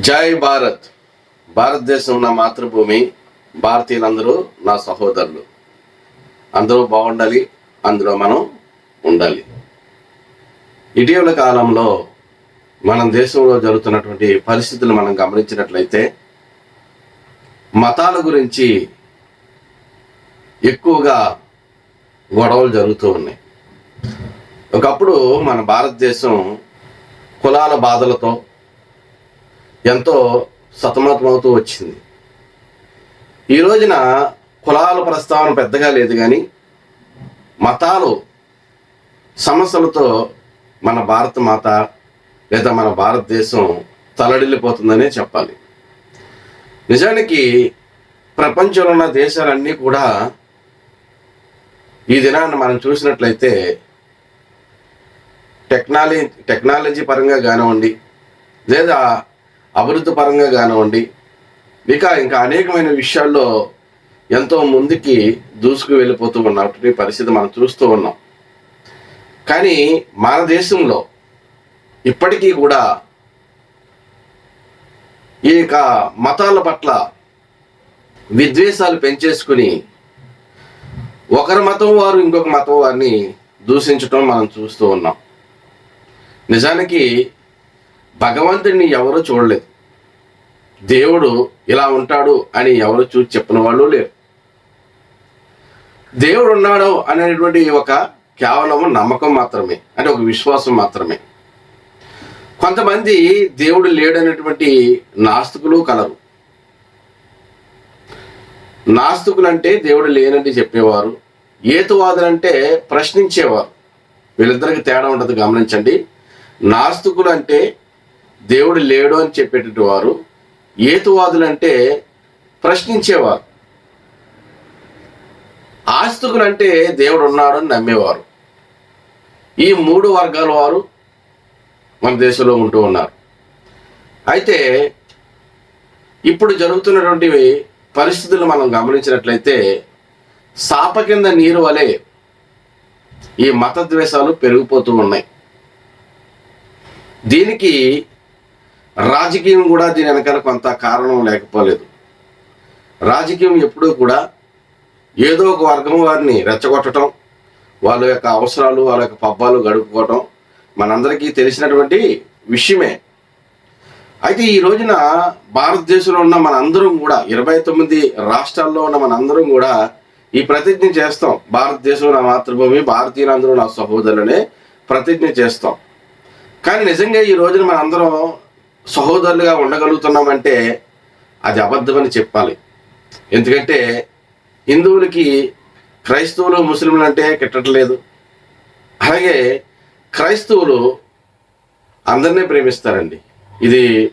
జై భారత్. భారతదేశం నా మాతృభూమి భారతీయులందరూ నా సహోదరులు. అందరూ బాగుండాలి అందులో మనం ఉండాలి. ఇటీవల కాలంలో మన దేశంలో జరుగుతున్నటువంటి పరిస్థితులు మనం గమనించినట్లయితే మతాల గురించి ఎక్కువగా గొడవలు జరుగుతూ ఉన్నాయి. ఒకప్పుడు మన భారతదేశం కులాల బాధలతో ఎంతో సతమతమవుతూ వచ్చింది. ఈ రోజున కులాల ప్రస్తావన పెద్దగా లేదు కానీ మతాలు సమస్యలతో మన భారత మాత లేదా మన భారతదేశం తలడిల్లిపోతుందనే చెప్పాలి. నిజానికి ప్రపంచంలో ఉన్న దేశాలన్నీ కూడా ఈ దినాన్ని మనం చూసినట్లయితే టెక్నాలజీ టెక్నాలజీ పరంగా కానివ్వండి లేదా అభివృద్ధి పరంగా కానివ్వండి ఇక ఇంకా అనేకమైన విషయాల్లో ఎంతో ముందుకి దూసుకు వెళ్ళిపోతూ ఉన్నటువంటి పరిస్థితి మనం చూస్తూ ఉన్నాం. కానీ మన దేశంలో ఇప్పటికీ కూడా ఈ యొక్క మతాల పట్ల విద్వేషాలు పెంచేసుకుని ఒకరి మతం వారు ఇంకొక మతం వారిని దూషించటం మనం చూస్తూ ఉన్నాం. నిజానికి భగవంతుడిని ఎవరు చూడలేదు. దేవుడు ఇలా ఉంటాడు అని ఎవరు చూసి చెప్పిన వాళ్ళు లేరు. దేవుడు ఉన్నాడు అనేటువంటి ఒక కేవలం నమ్మకం మాత్రమే అంటే ఒక విశ్వాసం మాత్రమే. కొంతమంది దేవుడు లేడనేటువంటి నాస్తికులు కలరు. నాస్తికులు అంటే దేవుడు లేనని చెప్పేవారు ఏతువాదులంటే ప్రశ్నించేవారు. వీళ్ళిద్దరికి తేడా ఉంటుంది గమనించండి. నాస్తికులు అంటే దేవుడు లేడు అని చెప్పేటటువంటి వారు ఏతువాదులు అంటే ప్రశ్నించేవారు. ఆస్తికులు అంటే దేవుడు ఉన్నాడు అని నమ్మేవారు. ఈ మూడు వర్గాల వారు మన దేశంలో ఉంటూ ఉన్నారు. అయితే ఇప్పుడు జరుగుతున్నటువంటి పరిస్థితులు మనం గమనించినట్లయితే సాప కింద నీరు వలె ఈ మత ద్వేషాలు పెరిగిపోతూ ఉన్నాయి. దీనికి రాజకీయం కూడా దీని వెనకాల కొంత కారణం లేకపోలేదు. రాజకీయం ఎప్పుడూ కూడా ఏదో ఒక వర్గం వారిని రెచ్చగొట్టడం వాళ్ళ యొక్క అవసరాలు వాళ్ళ యొక్క పబ్బాలు గడుపుకోవటం మనందరికీ తెలిసినటువంటి విషయమే. అయితే ఈ రోజున భారతదేశంలో ఉన్న మనందరం కూడా ఇరవై తొమ్మిది రాష్ట్రాల్లో ఉన్న మనందరం కూడా ఈ ప్రతిజ్ఞ చేస్తాం. భారతదేశం నా మాతృభూమి భారతీయులందరూ నా సహోదరులనే ప్రతిజ్ఞ చేస్తాం. కానీ నిజంగా ఈ రోజున మనందరం సహోదరులుగా ఉండగలుగుతున్నామంటే అది అబద్ధమని చెప్పాలి. ఎందుకంటే హిందువులకి క్రైస్తవులు ముస్లింలు అంటే కిట్టట్లేదు. అలాగే క్రైస్తవులు అందరినీ ప్రేమిస్తారండి. ఇది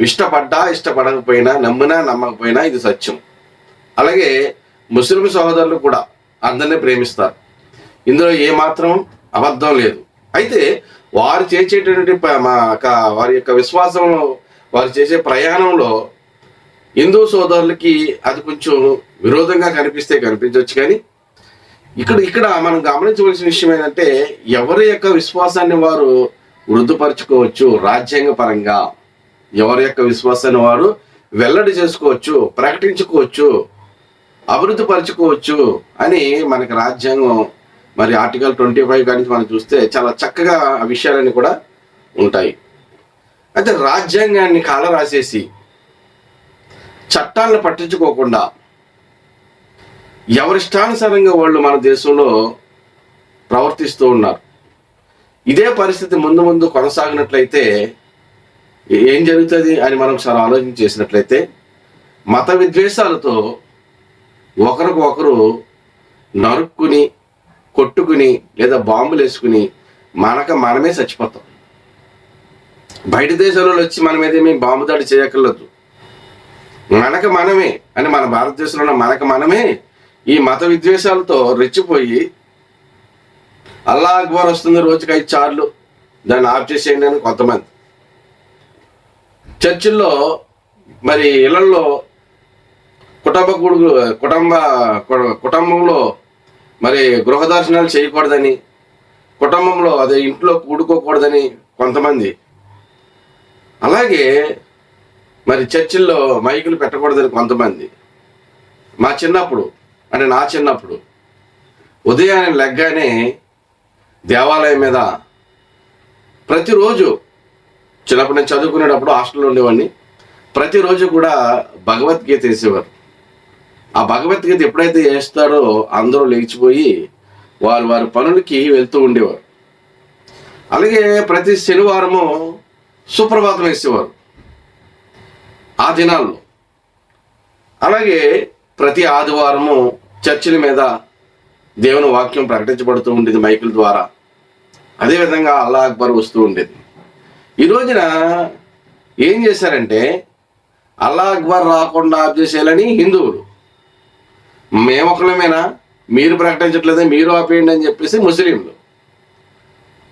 ఇష్టపడ్డా ఇష్టపడకపోయినా నమ్మినా నమ్మకపోయినా ఇది సత్యం. అలాగే ముస్లిం సహోదరులు కూడా అందరినీ ప్రేమిస్తారు. ఇందులో ఏమాత్రం అబద్ధం లేదు. అయితే వారు చేసేటటువంటి మా వారి యొక్క విశ్వాసంలో వారు చేసే ప్రయాణంలో హిందూ సోదరులకి అది కొంచెం విరోధంగా కనిపిస్తే కనిపించవచ్చు కానీ ఇక్కడ ఇక్కడ మనం గమనించవలసిన విషయం ఏంటంటే ఎవరి యొక్క విశ్వాసాన్ని వారు వృద్ధిపరచుకోవచ్చు రాజ్యాంగ పరంగా ఎవరి యొక్క విశ్వాసాన్ని వారు వెల్లడి చేసుకోవచ్చు ప్రకటించుకోవచ్చు అభివృద్ధి పరచుకోవచ్చు అని మనకి రాజ్యాంగం మరి ఆర్టికల్ ట్వంటీ ఫైవ్ కానీ మనం చూస్తే చాలా చక్కగా ఆ విషయాలన్నీ కూడా ఉంటాయి. అయితే రాజ్యాంగాన్ని కాల రాసేసి చట్టాలను పట్టించుకోకుండా ఎవరిష్టానుసారంగా వాళ్ళు మన దేశంలో ప్రవర్తిస్తూ ఉన్నారు. ఇదే పరిస్థితి ముందు ముందు కొనసాగినట్లయితే ఏం జరుగుతుంది అని మనం ఒకసారి ఆలోచన చేసినట్లయితే మత విద్వేషాలతో ఒకరికొకరు నరుక్కుని కొట్టుకుని లేదా బాంబులు వేసుకుని మనక మనమే చచ్చిపోతాం. బయట దేశాలలో వచ్చి మన మీద ఏమీ బాంబు దాడి చేయక్కర్లేదు. మనక మనమే అని మన భారతదేశంలో మనక మనమే ఈ మత విద్వేషాలతో రెచ్చిపోయి అల్లా అక్బర్ వస్తుంది రోజుకి ఐదు చార్లు దాన్ని ఆఫ్ చేసేయండి అని కొంతమంది. చర్చిల్లో మరి ఇళ్ళలో కుటుంబ కొడుకు కుటుంబ కుటుంబంలో మరి గృహ దర్శనాలు చేయకూడదని కుటుంబంలో అదే ఇంట్లో కూడుకోకూడదని కొంతమంది. అలాగే మరి చర్చిల్లో మైకులు పెట్టకూడదని కొంతమంది. మా చిన్నప్పుడు అంటే నా చిన్నప్పుడు ఉదయాన్నే లెగ్గానే దేవాలయం మీద ప్రతిరోజు చిన్నప్పుడు నేను చదువుకునేటప్పుడు హాస్టల్లో ఉండేవాడిని. ప్రతిరోజు కూడా భగవద్గీత వేసేవారు. ఆ భగవద్గీత ఎప్పుడైతే చేస్తారో అందరూ లేచిపోయి వారు వారి పనులకి వెళ్తూ ఉండేవారు. అలాగే ప్రతి శనివారము సుప్రభాతం వేసేవారు. ఆ దినాల్లో. అలాగే ప్రతి ఆదివారము చర్చిల మీద దేవుని వాక్యం ప్రకటించబడుతూ ఉండేది మైకుల ద్వారా. అదేవిధంగా అల్లా అక్బర్ వస్తూ ఉండేది. ఈ రోజున ఏం చేశారంటే అల్లా అక్బర్ రాకుండా ఆఫ్ చేసేయాలని హిందువులు మేమొకలమేనా మీరు ప్రకటించట్లేదే మీరు ఆపేయండి అని చెప్పేసి ముస్లింలు.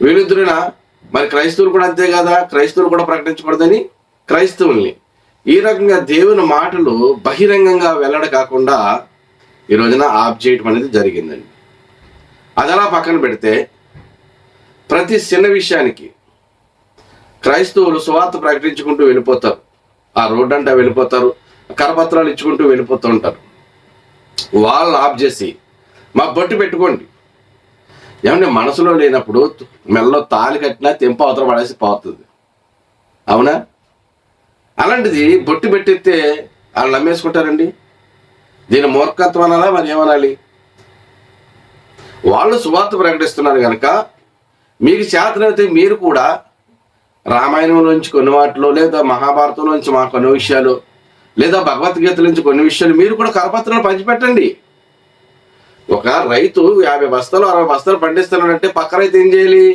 వీరిద్దరునా మరి క్రైస్తవులు కూడా అంతే కదా? క్రైస్తవులు కూడా ప్రకటించకూడదని క్రైస్తవుల్ని. ఈ రకంగా దేవుని మాటలు బహిరంగంగా వెల్లడ కాకుండా ఈ రోజున ఆఫ్ చేయటం అనేది జరిగిందండి. అది అలా పక్కన పెడితే ప్రతి చిన్న విషయానికి క్రైస్తవులు సువార్త ప్రకటించుకుంటూ వెళ్ళిపోతారు. ఆ రోడ్డు అంటే వెళ్ళిపోతారు. కరపత్రాలు ఇచ్చుకుంటూ వెళ్ళిపోతూ ఉంటారు. వాళ్ళు ఆఫ్ చేసి మా బొట్టు పెట్టుకోండి. ఏమంటే మనసులో లేనప్పుడు మెల్లో తాలి కట్టినా తెంప అవతల పడేసి పోతుంది. అవునా? అలాంటిది బొట్టు పెట్టితే వాళ్ళు నమ్మేసుకుంటారండి. దీని మూర్ఖత్వం అనాలా? మరి ఏమనాలి? వాళ్ళు సువార్త ప్రకటిస్తున్నారు కనుక మీకు చేతనైతే మీరు కూడా రామాయణంలోంచి కొన్ని వాటిలో లేదా మహాభారతంలోంచి మా కొన్ని విషయాలు లేదా భగవద్గీత నుంచి కొన్ని విషయాలు మీరు కూడా కరపత్రాలు పంచిపెట్టండి. ఒక రైతు యాభై బస్తాలు అరవై బస్తాలు పండిస్తున్నాడంటే పక్క రైతు ఏం చేయాలి?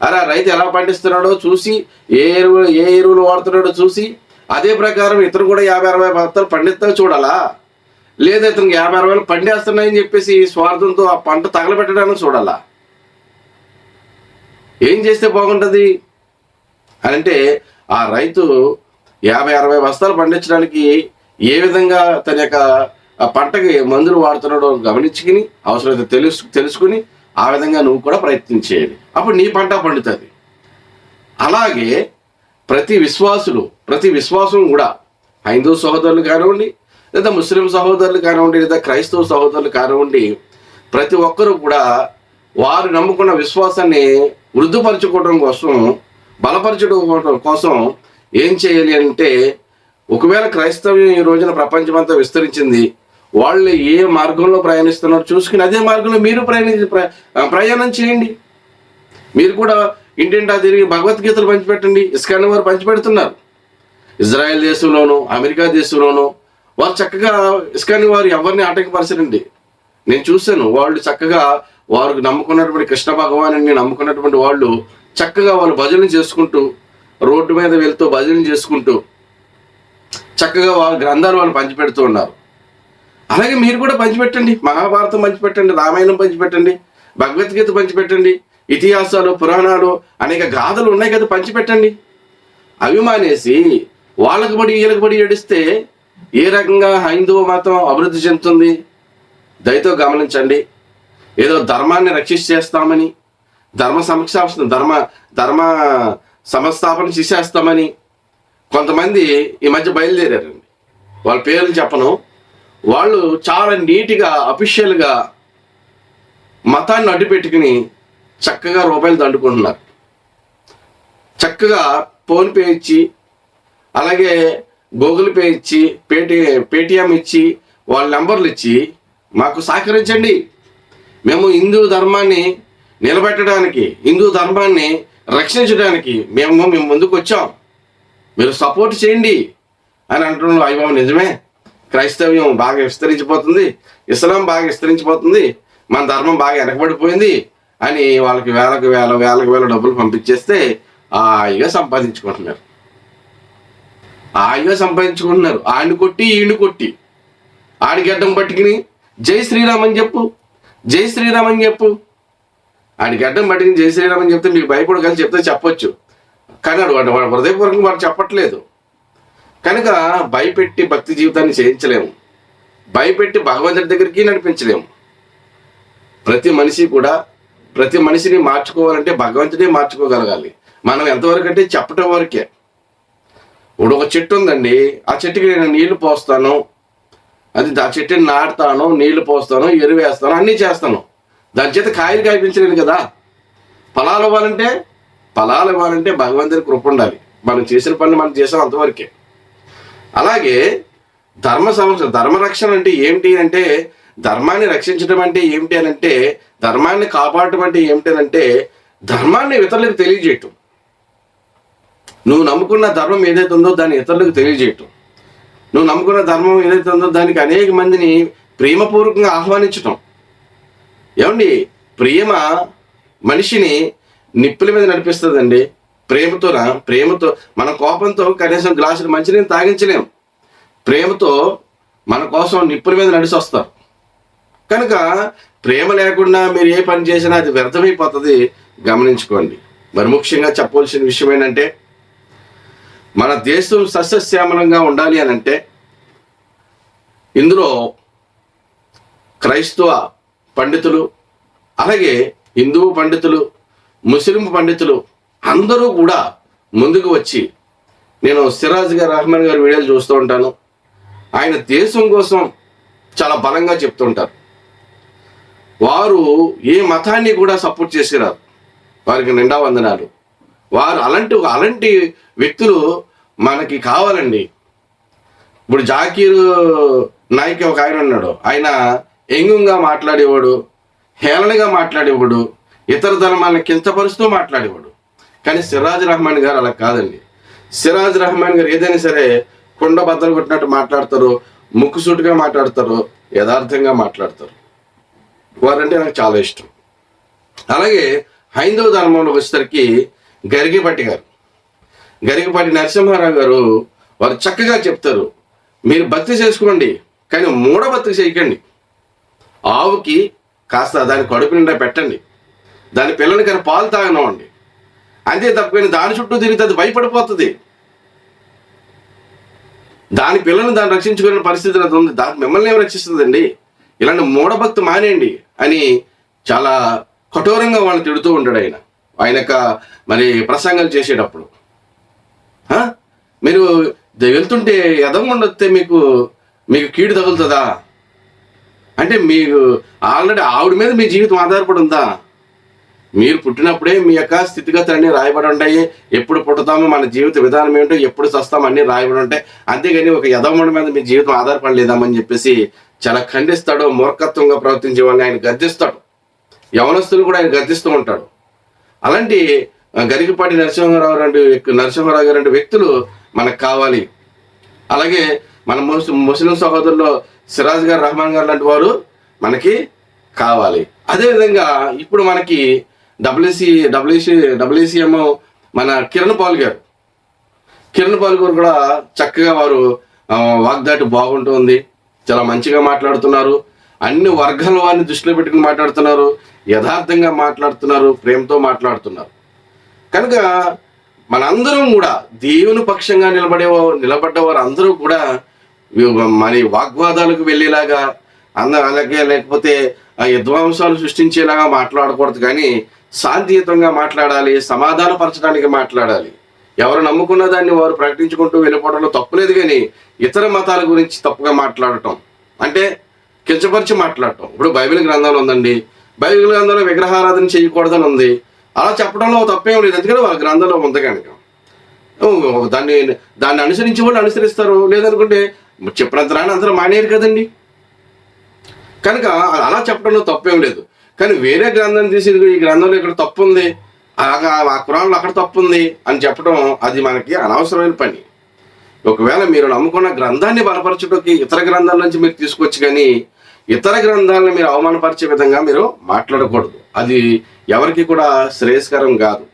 అరే ఆ రైతు ఎలా పండిస్తున్నాడో చూసి ఏ ఎరువులు ఏ ఎరువులు వాడుతున్నాడో చూసి అదే ప్రకారం ఇతను కూడా యాభై అరవై బస్తాలు పండిస్తా చూడాలా? లేదా ఇతనికి యాభై అరవైలు పండేస్తున్నాయని చెప్పేసి స్వార్థంతో ఆ పంట తగలబెట్టడానికి చూడాలా? ఏం చేస్తే బాగుంటుంది? అని అంటే ఆ రైతు యాభై అరవై బస్తాలు పండించడానికి ఏ విధంగా తన యొక్క పంటకి మందులు వాడుతున్నాడో గమనించుకుని అవసరమైతే తెలుసు తెలుసుకుని ఆ విధంగా నువ్వు కూడా ప్రయత్నం చేయాలి. అప్పుడు నీ పంట పండుతుంది. అలాగే ప్రతి విశ్వాసులు ప్రతి విశ్వాసం కూడా హైందూ సహోదరులు కానివ్వండి లేదా ముస్లిం సహోదరులు కానివ్వండి లేదా క్రైస్తవ సహోదరులు కానివ్వండి ప్రతి ఒక్కరూ కూడా వారు నమ్ముకున్న విశ్వాసాన్ని వృద్ధిపరచుకోవడం కోసం బలపరచుకోవడం కోసం ఏం చేయాలి అంటే ఒకవేళ క్రైస్తవ్యం ఈ రోజున ప్రపంచమంతా విస్తరించింది వాళ్ళు ఏ మార్గంలో ప్రయాణిస్తున్నారో చూసుకుని అదే మార్గంలో మీరు ప్రయాణించి ప్రయాణం చేయండి. మీరు కూడా ఇంటింటా తిరిగి భగవద్గీతలు పంచిపెట్టండి ఇస్కాన్ వారు పంచిపెడుతున్నారు. ఇజ్రాయెల్ దేశంలోను అమెరికా దేశంలోను వారు చక్కగా ఇస్కాన్ వారు ఎవరిని ఆటంకపరచరండి. నేను చూశాను వాళ్ళు చక్కగా వారు నమ్ముకున్నటువంటి కృష్ణ భగవాను నమ్ముకున్నటువంటి వాళ్ళు చక్కగా వాళ్ళు భజనలు చేసుకుంటూ రోడ్డు మీద వెళ్తూ భజన చేసుకుంటూ చక్కగా వాళ్ళ గ్రంథాలు వాళ్ళు పంచిపెడుతూ ఉన్నారు. అలాగే మీరు కూడా పంచిపెట్టండి. మహాభారతం పంచిపెట్టండి రామాయణం పంచిపెట్టండి భగవద్గీత పంచిపెట్టండి ఇతిహాసాలు పురాణాలు అనేక గాథలు ఉన్నాయి కదా పంచిపెట్టండి. అవి మానేసి వాళ్ళకి పడి వీళ్ళకి పడి ఏడిస్తే ఏ రకంగా హైందవ మతం అభివృద్ధి చెందుతుంది? దయతో గమనించండి. ఏదో ధర్మాన్ని రక్షిస్తామని ధర్మ సంస్థాపన ధర్మ ధర్మ సమస్థాపన చేసేస్తామని కొంతమంది ఈ మధ్య బయలుదేరారండి. వాళ్ళ పేర్లు చెప్పను. వాళ్ళు చాలా నీట్గా అఫీషియల్గా మతాన్ని అడ్డుపెట్టుకుని చక్కగా రూపాయలు దండుకుంటున్నారు. చక్కగా ఫోన్పే ఇచ్చి అలాగే గూగుల్ పే ఇచ్చి పేటి పేటిఎం ఇచ్చి వాళ్ళ నెంబర్లు ఇచ్చి మాకు సహకరించండి. మేము హిందూ ధర్మాన్ని నిలబెట్టడానికి హిందూ ధర్మాన్ని రక్షించడానికి మేము మేము ముందుకు వచ్చాం. మీరు సపోర్ట్ చేయండి అని అంటున్నాడు అయ్యబాబు నిజమే. క్రైస్తవ్యం బాగా విస్తరించిపోతుంది. ఇస్లాం బాగా విస్తరించిపోతుంది. మన ధర్మం బాగా వెనకబడిపోయింది అని వాళ్ళకి వేలకు వేల వేలకు వేల డబ్బులు పంపించేస్తే హాయిగా సంపాదించుకుంటున్నారు. హాయిగా సంపాదించుకుంటున్నారు. ఆయన కొట్టి ఈయన కొట్టి. ఆడి గడ్డం పట్టుకుని జై శ్రీరామ్ అని చెప్పు. జై శ్రీరామ్ అని చెప్పు. ఆయనకి గడ్డం పట్టుకుని చేసేయడమని చెప్తే మీకు భయపడగలి చెప్తే చెప్పొచ్చు. కానీ వాడు వాడు వాడు హృదయపూర్వకంగా వాడు చెప్పట్లేదు. కనుక భయపెట్టి భక్తి జీవితాన్ని చేయించలేము. భయపెట్టి భగవంతుడి దగ్గరికి నడిపించలేము. ప్రతి మనిషి కూడా ప్రతి మనిషిని మార్చుకోవాలంటే భగవంతుడే మార్చుకోగలగాలి. మనం ఎంతవరకు అంటే చెప్పటం వరకే. ఇప్పుడు ఒక చెట్టు ఉందండి. ఆ చెట్టుకి నేను నీళ్ళు పోస్తాను. అది ఆ చెట్టుని నాటుతాను నీళ్ళు పోస్తాను ఎరువేస్తాను అన్నీ చేస్తాను. దాని చేత కాయలు కాయపించలేను కదా. ఫలాలు ఇవ్వాలంటే ఫలాలు ఇవ్వాలంటే భగవంతుని కృప ఉండాలి. మనం చేసిన పని మనం చేసాం అంతవరకే. అలాగే ధర్మ సంరక్షణ ధర్మరక్షణ అంటే ఏమిటి అంటే ధర్మాన్ని రక్షించడం అంటే ఏమిటి అని అంటే ధర్మాన్ని కాపాడటం అంటే ఏమిటి అని అంటే ధర్మాన్ని ఇతరులకు తెలియజేయటం. నువ్వు నమ్ముకున్న ధర్మం ఏదైతే ఉందో దాన్ని ఇతరులకు తెలియజేయటం. నువ్వు నమ్ముకున్న ధర్మం ఏదైతే ఉందో దానికి అనేక మందిని ప్రేమపూర్వకంగా ఆహ్వానించటం. ఏమండి? ప్రేమ మనిషిని నిప్పుల మీద నడిపిస్తుందండి. ప్రేమతోన ప్రేమతో మన కోపంతో కనీసం గ్లాసులు మంచినీళ్ళు తాగించలేం. ప్రేమతో మన కోసం నిప్పుల మీద నడిచి వస్తారు కనుక ప్రేమ లేకుండా మీరు ఏ పని చేసినా అది వ్యర్థమైపోతుంది. గమనించుకోండి. మరి ముఖ్యంగా చెప్పవలసిన విషయం ఏంటంటే మన దేశం సస్యశ్యామలంగా ఉండాలి అని అంటే ఇందులో క్రైస్తవ పండితులు అలాగే హిందువు పండితులు ముస్లిం పండితులు అందరూ కూడా ముందుకు వచ్చి నేను సిరాజ్ గారు రహమాన్ గారి వీడియోలు చూస్తూ ఉంటాను. ఆయన దేశం కోసం చాలా బలంగా చెప్తుంటారు వారు ఏ మతాన్ని కూడా సపోర్ట్ చేసిరారు. వారికి నిండా వందనాలు. వారు అలాంటి అలాంటి వ్యక్తులు మనకి కావాలండి. ఇప్పుడు జాకీర్ నాయక్ ఒక ఆయన ఉన్నాడు. ఆయన ఎంగుంగా మాట్లాడేవాడు హేళనగా మాట్లాడేవాడు ఇతర ధర్మాలను కించపరుస్తూ మాట్లాడేవాడు. కానీ సిరాజ్ రహమాన్ గారు అలా కాదండి. సిరాజ్ రహమాన్ గారు ఏదైనా సరే కుండ బద్దలు కొట్టినట్టు మాట్లాడతారు ముక్కుసూటుగా మాట్లాడతారు యథార్థంగా మాట్లాడతారు. వారంటే నాకు చాలా ఇష్టం. అలాగే హైందవ ధర్మంలో వచ్చేసరికి గరిగిపట్టి గారు. గరిగిపాటి నరసింహారావు గారు వారు చక్కగా చెప్తారు మీరు భక్తి చేసుకోండి కానీ మూఢ భక్తి చేయకండి. ఆవుకి కాస్త దాని కడుపు నిండా పెట్టండి. దాని పిల్లని కానీ పాలు తాగనివ్వండి. అంతే తప్పని దాని చుట్టూ తిరిగితే అది భయపడిపోతుంది. దాని పిల్లని దాన్ని రక్షించుకునే పరిస్థితి అది ఉంది. దాని మిమ్మల్ని ఏమి రక్షిస్తుందండి? ఇలాంటి మూఢభక్తి మానేయండి అని చాలా కఠోరంగా వాళ్ళని తిడుతూ ఉంటాడు ఆయన. ఆయన యొక్క మరి ప్రసంగాలు చేసేటప్పుడు. మీరు వెళ్తుంటే ఎదం ఉండొస్తే మీకు మీకు కీడు తగులుతుందా? అంటే మీకు ఆల్రెడీ ఆవిడ మీద మీ జీవితం ఆధారపడి ఉందా? మీరు పుట్టినప్పుడే మీ యొక్క స్థితిగతులన్నీ రాయబడి ఉంటాయి. ఎప్పుడు పుట్టుతామో మన జీవిత విధానం ఏంటో ఎప్పుడు చస్తామో అన్నీ రాయబడి ఉంటాయి. అంతేగాని ఒక యదముడి మీద మీ జీవితం ఆధారపడలేదామని చెప్పేసి చాలా ఖండిస్తాడు మూర్ఖత్వంగా ప్రవర్తించే వాళ్ళని ఆయన గద్దిస్తాడు. యవనస్తులు కూడా ఆయన గద్దిస్తూ ఉంటాడు అలాంటి గరికపాటి నరసింహారావు రెండు నరసింహారావు గారు రెండు వ్యక్తులు మనకు కావాలి. అలాగే మన ముస్ ముస్లిం సహోదరులో సిరాజ్ గారు రహమాన్ గారు లాంటి వారు మనకి కావాలి. అదేవిధంగా ఇప్పుడు మనకి డబ్ల్యూసి డబ్ల్యూసి డబ్ల్యూసిఎం మన కిరణ్ పాల్ గారు. కిరణ్ పాల్ గారు కూడా చక్కగా వారు వాగ్దాటి బాగుంటుంది. చాలా మంచిగా మాట్లాడుతున్నారు. అన్ని వర్గాల వారిని దృష్టిలో పెట్టుకుని మాట్లాడుతున్నారు. యథార్థంగా మాట్లాడుతున్నారు. ప్రేమతో మాట్లాడుతున్నారు. కనుక మనందరం కూడా దేవుని పక్షంగా నిలబడే నిలబడ్డవారు అందరూ కూడా మరి వాగ్వాదాలకు వెళ్ళేలాగా అంద అలాగే లేకపోతే ఆ విధ్వంసాలు సృష్టించేలాగా మాట్లాడకూడదు కానీ శాంతియుతంగా మాట్లాడాలి సమాధానపరచడానికి మాట్లాడాలి. ఎవరు నమ్ముకున్న దాన్ని వారు ప్రకటించుకుంటూ వెళ్ళిపోవడంలో తప్పులేదు కానీ ఇతర మతాల గురించి తప్పుగా మాట్లాడటం. అంటే కించపరిచి మాట్లాడటం. ఇప్పుడు బైబిల్ గ్రంథంలో ఉందండి. బైబిల్ గ్రంథంలో విగ్రహారాధన చేయకూడదని ఉంది. అలా చెప్పడంలో తప్పేం లేదు. ఎందుకంటే వాళ్ళ గ్రంథంలో ఉంది కనుక. దాన్ని దాన్ని అనుసరించి వాళ్ళు అనుసరిస్తారు. లేదనుకుంటే చెప్పినంత రాని అందరూ మానేరు కదండి. కనుక అలా చెప్పడంలో తప్పేం లేదు. కానీ వేరే గ్రంథం తీసి ఈ గ్రంథంలో ఇక్కడ తప్పు ఉంది అలాగా ఆ కురాన్లో అక్కడ తప్పు ఉంది అని చెప్పడం అది మనకి అనవసరమైన పని. ఒకవేళ మీరు నమ్ముకున్న గ్రంథాన్ని బలపరచడానికి ఇతర గ్రంథాల నుంచి మీరు తీసుకొచ్చి కానీ ఇతర గ్రంథాలను మీరు అవమానపరిచే విధంగా మీరు మాట్లాడకూడదు. అది ఎవరికి కూడా శ్రేయస్కరం కాదు.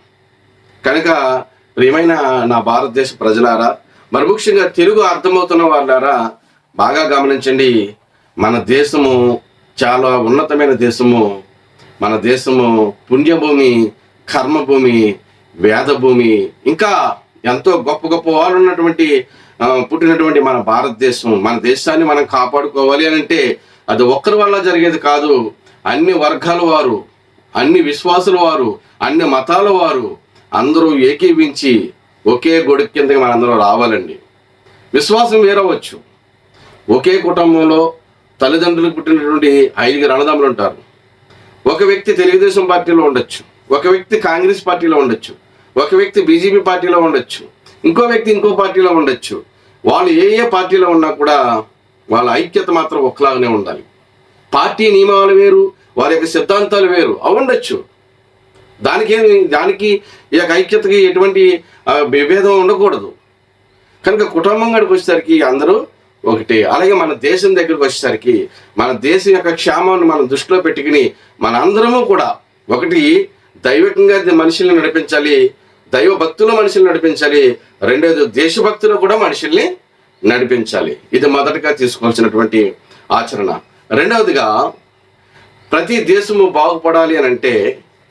కనుక ప్రియమైన నా భారతదేశ ప్రజలారా మరి ముఖ్యంగా తెలుగు అర్థమవుతున్న వాళ్ళారా బాగా గమనించండి మన దేశము చాలా ఉన్నతమైన దేశము. మన దేశము పుణ్యభూమి కర్మభూమి వేదభూమి ఇంకా ఎంతో గొప్ప గొప్ప వాళ్ళు ఉన్నటువంటి పుట్టినటువంటి మన భారతదేశం మన దేశాన్ని మనం కాపాడుకోవాలి అని అంటే అది ఒక్కరి వల్ల జరిగేది కాదు. అన్ని వర్గాల వారు అన్ని విశ్వాసుల వారు అన్ని మతాల వారు అందరూ ఏకీవించి ఒకే గొడుగు కిందకి మనందరం రావాలండి. విశ్వాసం వేరవచ్చు. ఒకే కుటుంబంలో తల్లిదండ్రులు పుట్టినటువంటి ఐదుగురు అన్నదమ్ములు ఉంటారు. ఒక వ్యక్తి తెలుగుదేశం పార్టీలో ఉండొచ్చు. ఒక వ్యక్తి కాంగ్రెస్ పార్టీలో ఉండొచ్చు. ఒక వ్యక్తి బీజేపీ పార్టీలో ఉండొచ్చు. ఇంకో వ్యక్తి ఇంకో పార్టీలో ఉండొచ్చు. వాళ్ళు ఏ ఏ పార్టీలో ఉన్నా కూడా వాళ్ళ ఐక్యత మాత్రం ఒకలాగానే ఉండాలి. పార్టీ నియమాలు వేరు వారి యొక్క సిద్ధాంతాలు వేరు. అవి ఉండొచ్చు. దానికి దానికి ఈ యొక్క ఐక్యతకి ఎటువంటి విభేదం ఉండకూడదు. కనుక కుటుంబం గడికి వచ్చేసరికి అందరూ ఒకటి అలాగే మన దేశం దగ్గరికి వచ్చేసరికి మన దేశం యొక్క క్షేమాన్ని మనం దృష్టిలో పెట్టుకుని మన అందరము కూడా ఒకటి దైవికంగా మనుషుల్ని నడిపించాలి దైవ భక్తులు మనుషుల్ని నడిపించాలి రెండోది దేశభక్తులు కూడా మనుషుల్ని నడిపించాలి. ఇది మొదటగా తీసుకోవాల్సినటువంటి ఆచరణ. రెండవదిగా ప్రతి దేశము బాగుపడాలి అని అంటే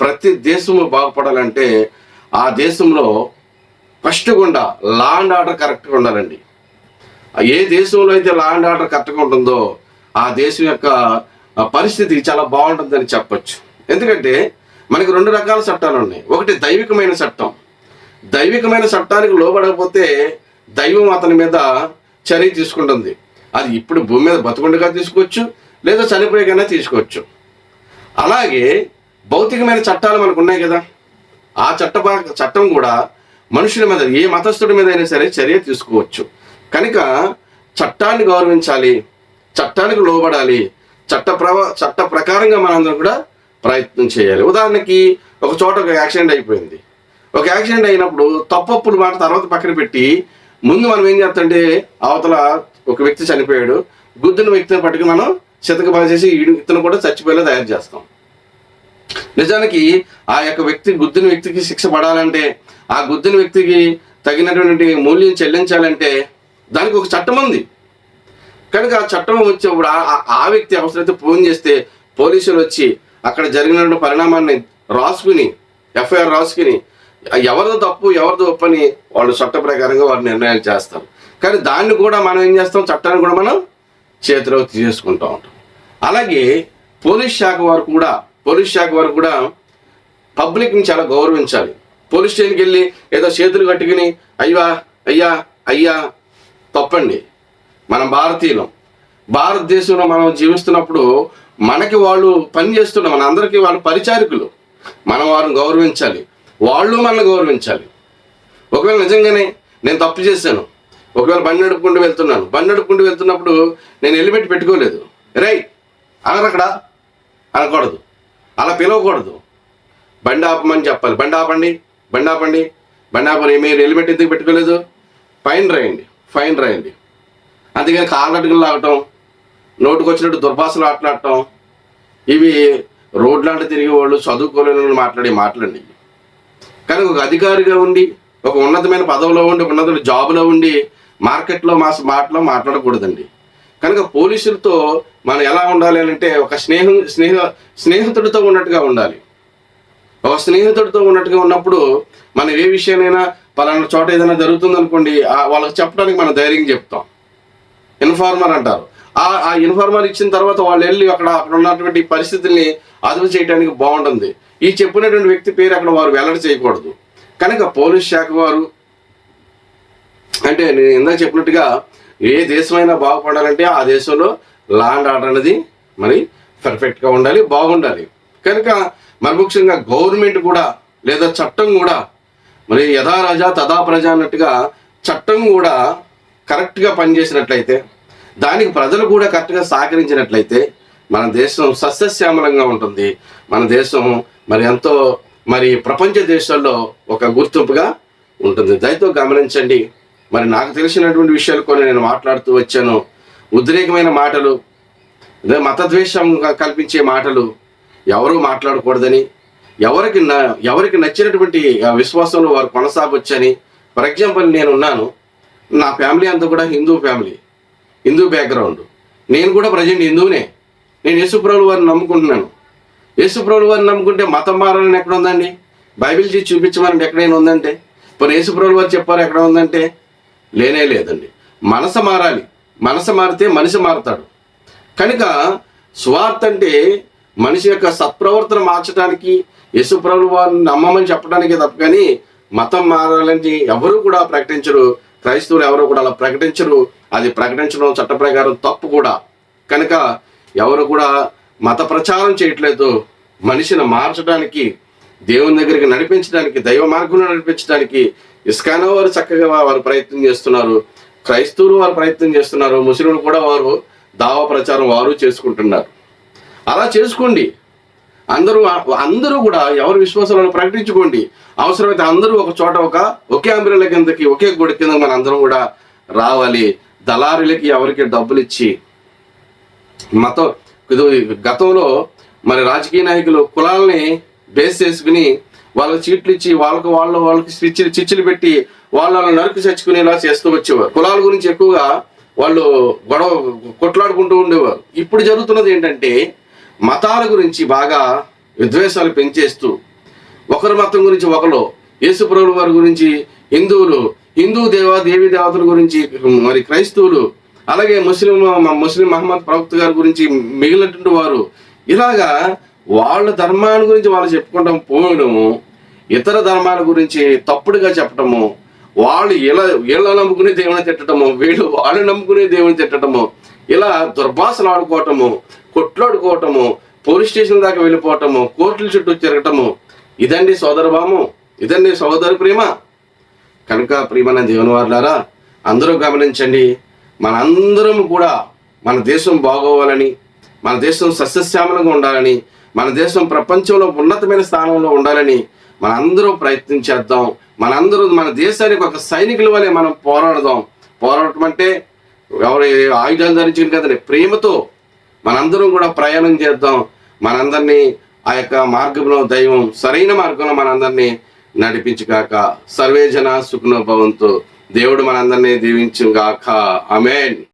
ప్రతి దేశము బాగుపడాలంటే ఆ దేశంలో ఫస్ట్ గుండా లా అండ్ ఆర్డర్ కరెక్ట్గా ఉండాలండి. ఏ దేశంలో అయితే లా అండ్ ఆర్డర్ కరెక్ట్గా ఉంటుందో ఆ దేశం యొక్క పరిస్థితి చాలా బాగుంటుందని చెప్పచ్చు. ఎందుకంటే మనకి రెండు రకాల చట్టాలు ఉన్నాయి. ఒకటి దైవికమైన చట్టం. దైవికమైన చట్టానికి లోబడకపోతే దైవం అతని మీద చర్య తీసుకుంటుంది. అది ఇప్పుడు భూమి మీద బతుకుండగా తీసుకోవచ్చు లేదా చనిపోయేకైనా తీసుకోవచ్చు. అలాగే భౌతికమైన చట్టాలు మనకు ఉన్నాయి కదా. ఆ చట్ట చట్టం కూడా మనుషుల మీద ఏ మతస్థుడి మీద అయినా సరే చర్య తీసుకోవచ్చు. కనుక చట్టాన్ని గౌరవించాలి చట్టానికి లోబడాలి చట్ట ప్రవ చట్ట ప్రకారంగా మనందరం కూడా ప్రయత్నం చేయాలి. ఉదాహరణకి ఒక చోట ఒక యాక్సిడెంట్ అయిపోయింది. ఒక యాక్సిడెంట్ అయినప్పుడు తప్పప్పుడు మాట తర్వాత పక్కన పెట్టి ముందు మనం ఏం చేస్తామంటే అవతల ఒక వ్యక్తి చనిపోయాడు గుద్దిన వ్యక్తిని పట్టుకుని మనం చితక చేసి ఇతను కూడా చచ్చిపోయేలా తయారు చేస్తాం. నిజానికి ఆ యొక్క వ్యక్తి గుద్దిన వ్యక్తికి శిక్ష పడాలంటే ఆ గుద్దిన వ్యక్తికి తగినటువంటి మూల్యం చెల్లించాలంటే దానికి ఒక చట్టం ఉంది. కనుక ఆ చట్టం వచ్చేప్పుడు ఆ- ఆ- ఆ వ్యక్తి అవసరమైతే ఫోన్ చేస్తే పోలీసులు వచ్చి అక్కడ జరిగినటువంటి పరిణామాన్ని రాసుకుని ఎఫ్ఐఆర్ రాసుకుని ఎవరిదో తప్పు ఎవరిదో ఒప్పని వాళ్ళు చట్ట ప్రకారంగా వారు నిర్ణయాలు చేస్తారు. కానీ దాన్ని కూడా మనం ఏం చేస్తాం? చట్టాన్ని కూడా మనం చేతిలో తీసుకుంటూ ఉంటాం. అలాగే పోలీస్ శాఖ వారు కూడా పోలీస్ శాఖ వారు కూడా పబ్లిక్ని చాలా గౌరవించాలి. పోలీస్ స్టేషన్కి వెళ్ళి ఏదో చేతులు కట్టుకుని అయ్యా అయ్యా అయ్యా తప్పండి. మనం భారతీయులం. భారతదేశంలో మనం జీవిస్తున్నప్పుడు మనకి వాళ్ళు పని చేస్తున్న మన అందరికీ వాళ్ళు పరిచారికులు. మనం వారిని గౌరవించాలి. వాళ్ళు మనల్ని గౌరవించాలి. ఒకవేళ నిజంగానే నేను తప్పు చేశాను ఒకవేళ బండి నడుపుకుంటూ వెళ్తున్నాను బండి నడుపుకుంటూ వెళ్తున్నప్పుడు నేను హెల్మెట్ పెట్టుకోలేదు. రై అక్కడ? అనకూడదు. అలా పిలవకూడదు. బండి ఆపమని చెప్పాలి. బండి ఆపండి బండి ఆపండి. బండి ఆపని మీరు హెల్మెట్ ఎందుకు పెట్టుకోలేదు? ఫైన్ రాయండి ఫైన్ రాయండి. అందుకని కాళ్ళ అడుగులు లాగటం నోటుకు వచ్చినట్టు దుర్భాషలు ఆటలాడటం ఇవి రోడ్లాంటి తిరిగే వాళ్ళు చదువుకోలేని వాళ్ళు మాట్లాడే మాటలండి కానీ ఒక అధికారిగా ఉండి ఒక ఉన్నతమైన పదవిలో ఉండి ఉన్నత జాబులో ఉండి మార్కెట్లో మా మాటలో మాట్లాడకూడదండి. కనుక పోలీసులతో మనం ఎలా ఉండాలి అని అంటే ఒక స్నేహం స్నేహ స్నేహితుడితో ఉన్నట్టుగా ఉండాలి. ఒక స్నేహితుడితో ఉన్నట్టుగా ఉన్నప్పుడు మనం ఏ విషయానైనా పలానా చోట ఏదైనా జరుగుతుంది అనుకోండి వాళ్ళకి చెప్పడానికి మనం ధైర్యం చెప్తాం. ఇన్ఫార్మర్ అంటారు. ఆ ఆ ఇన్ఫార్మర్ ఇచ్చిన తర్వాత వాళ్ళు వెళ్ళి అక్కడ అక్కడ ఉన్నటువంటి పరిస్థితుల్ని అదుపు చేయడానికి బాగుంటుంది. ఈ చెప్పినటువంటి వ్యక్తి పేరు అక్కడ వారు వెల్లడి చేయకూడదు. కనుక పోలీస్ శాఖ వారు అంటే నేను ఇందాక చెప్పినట్టుగా ఏ దేశమైనా బాగుపడాలంటే ఆ దేశంలో ల్యాండ్ ఆర్డర్ అనేది మరి పర్ఫెక్ట్గా ఉండాలి బాగుండాలి. కనుక మరి ముఖ్యంగా గవర్నమెంట్ కూడా లేదా చట్టం కూడా మరి యథా రాజా తదా ప్రజ అన్నట్టుగా చట్టం కూడా కరెక్ట్గా పనిచేసినట్లయితే దానికి ప్రజలు కూడా కరెక్ట్గా సహకరించినట్లయితే మన దేశం సస్యశ్యామలంగా ఉంటుంది. మన దేశం మరి ఎంతో మరి ప్రపంచ దేశాల్లో ఒక గుర్తింపుగా ఉంటుంది. దయతో గమనించండి. మరి నాకు తెలిసినటువంటి విషయాలు కొన్ని నేను మాట్లాడుతూ వచ్చాను. ఉద్రేకమైన మాటలు మతద్వేషం కల్పించే మాటలు ఎవరూ మాట్లాడకూడదని ఎవరికి న ఎవరికి నచ్చినటువంటి విశ్వాసంలో వారు కొనసాగొచ్చని ఫర్ ఎగ్జాంపుల్ నేను ఉన్నాను నా ఫ్యామిలీ అంతా కూడా హిందూ ఫ్యామిలీ హిందూ బ్యాక్గ్రౌండ్. నేను కూడా ప్రజెంట్ హిందూనే నేను యేసుప్రభులు వారిని నమ్ముకుంటున్నాను. యేసుప్రభులు వారిని నమ్ముకుంటే మతం మారాలని ఎక్కడ ఉందండి? బైబిల్ చూపించమని ఎక్కడైనా ఉందంటే. ఇప్పుడు యేసుప్రభులు వారు చెప్పారు ఎక్కడ ఉందంటే లేనే లేదండి. మనసు మారాలి. మనసు మారితే మనిషి మారుతాడు. కనుక స్వార్థ అంటే మనిషి యొక్క సత్ప్రవర్తన మార్చడానికి యేసుప్రభుల వారిని నమ్మమని చెప్పడానికి తప్ప కానీ మతం మారాలని ఎవరు కూడా ప్రకటించరు. క్రైస్తవులు ఎవరు కూడా అలా ప్రకటించరు. అది ప్రకటించడం చట్ట ప్రకారం తప్పు కూడా. కనుక ఎవరు కూడా మత ప్రచారం చేయట్లేదు. మనిషిని మార్చడానికి దేవుని దగ్గరికి నడిపించడానికి దైవ మార్గంలో నడిపించడానికి ఇస్కానో వారు చక్కగా వారు ప్రయత్నం చేస్తున్నారు. క్రైస్తవులు వారు ప్రయత్నం చేస్తున్నారు. ముస్లింలు కూడా వారు దావా ప్రచారం వారు చేసుకుంటున్నారు. అలా చేసుకోండి. అందరూ అందరూ కూడా ఎవరు విశ్వాసాలను ప్రకటించుకోండి. అవసరమైతే అందరూ ఒక చోట ఒక ఒకే అంబ్రెల కిందకి ఒకే గుడి కింద మన అందరం కూడా రావాలి. దళారులకి ఎవరికి డబ్బులు ఇచ్చి మతం ఇది గతంలో మరి రాజకీయ నాయకులు కులాలని బేస్ చేసుకుని వాళ్ళకి చీట్లు ఇచ్చి వాళ్ళకు వాళ్ళు వాళ్ళకి చిచ్చులు చిచ్చులు పెట్టి వాళ్ళు వాళ్ళని నరుకు చచ్చుకునేలా చేస్తూ వచ్చేవారు. కులాల గురించి ఎక్కువగా వాళ్ళు గొడవ కొట్లాడుకుంటూ ఉండేవారు. ఇప్పుడు జరుగుతున్నది ఏంటంటే మతాల గురించి బాగా విద్వేషాలు పెంచేస్తూ ఒకరి మతం గురించి ఒకరు యేసుప్రభుల వారి గురించి హిందువులు హిందూ దేవ దేవి దేవతల గురించి మరి క్రైస్తవులు అలాగే ముస్లిం ముస్లిం మహమ్మద్ ప్రవక్త గారి గురించి మిగిలినటువంటి వారు ఇలాగా వాళ్ళ ధర్మాన్ని గురించి వాళ్ళు చెప్పుకోవడం పోవడము ఇతర ధర్మాల గురించి తప్పుడుగా చెప్పటము వాళ్ళు ఇలా వీళ్ళ నమ్ముకునే దేవుని తిట్టడము వీళ్ళు వాళ్ళు నమ్ముకునే దేవుని తిట్టడము ఇలా దుర్భాషలు ఆడుకోవటము కొట్లాడుకోవటము పోలీస్ స్టేషన్ దాకా వెళ్ళిపోవటము కోర్టుల చుట్టూ తిరగటము ఇదండి సోదరభాము ఇదండి సోదర ప్రేమ. కనుక ప్రియమైన దేవుని వారులారా అందరూ గమనించండి మనందరం కూడా మన దేశం బాగోవాలని మన దేశం సస్యశ్యామలంగా ఉండాలని మన దేశం ప్రపంచంలో ఉన్నతమైన స్థానంలో ఉండాలని మనందరూ ప్రయత్నం చేద్దాం. మనందరూ మన దేశానికి ఒక సైనికుల వలె మనం పోరాడదాం. పోరాడటం అంటే ఎవరు ఆయుధాలు ధరించిన కదండి ప్రేమతో మనందరం కూడా ప్రయాణం చేద్దాం. మనందరినీ ఆ యొక్క మార్గంలో దైవం సరైన మార్గంలో మనందరినీ నడిపించుగాక. సర్వేజన సుఖనోభవంతో దేవుడు మనందరినీ దీవించుగాక. అమేన్